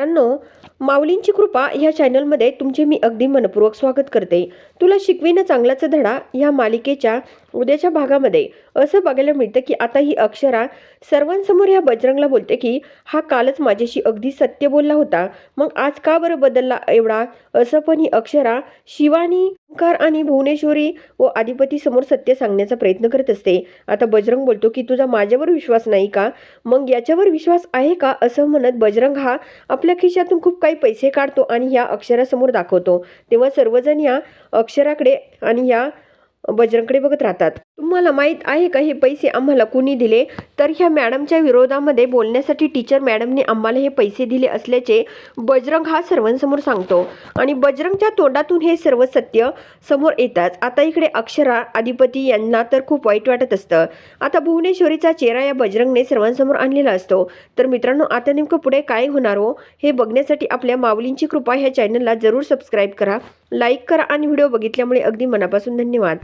मित्रांनो माऊलींची कृपा ह्या चॅनलमध्ये तुमचे मी अगदी मनपूर्वक स्वागत करते. तुला शिकविणं चांगलाचा धडा ह्या मालिकेच्या उद्याच्या भागामध्ये. असं बघायला मिळतं की आता ही अक्षरा सर्वांसमोर ह्या बजरंगला बोलते की हा कालच माझ्याशी अगदी सत्य बोलला होता. मग आज का बरं बदलला एवढा? असं पण ही अक्षरा शिवानी ओंकार आणि भुवनेश्वरी व अधिपतीसमोर सत्य सांगण्याचा प्रयत्न करत असते. आता बजरंग बोलतो की तुझा माझ्यावर विश्वास नाही का? मग याच्यावर विश्वास आहे का? असं म्हणत बजरंग हा आपल्या खिशातून खूप काही पैसे काढतो आणि या अक्षरासमोर दाखवतो. तेव्हा सर्वजण या अक्षराकडे आणि या बजरंगकडे बघत राहतात. तुम्हाला माहीत आहे का हे पैसे आम्हाला कुणी दिले? तर ह्या मॅडमच्या विरोधामध्ये बोलण्यासाठी टीचर मॅडमने आम्हाला हे पैसे दिले असल्याचे बजरंग हा सर्वांसमोर सांगतो. आणि बजरंगच्या तोंडातून हे सर्व सत्य समोर येताच. आता इकडे अक्षरा अधिपती यांना तर खूप वाईट वाटत असतं. आता भुवनेश्वरीचा चेहरा या बजरंगने सर्वांसमोर आणलेला असतो. तर मित्रांनो आता नेमकं पुढे काय होणार हो हे बघण्यासाठी आपल्या माऊलींची कृपा ह्या चॅनलला जरूर सबस्क्राईब करा लाईक करा आणि व्हिडिओ बघितल्यामुळे अगदी मनापासून धन्यवाद.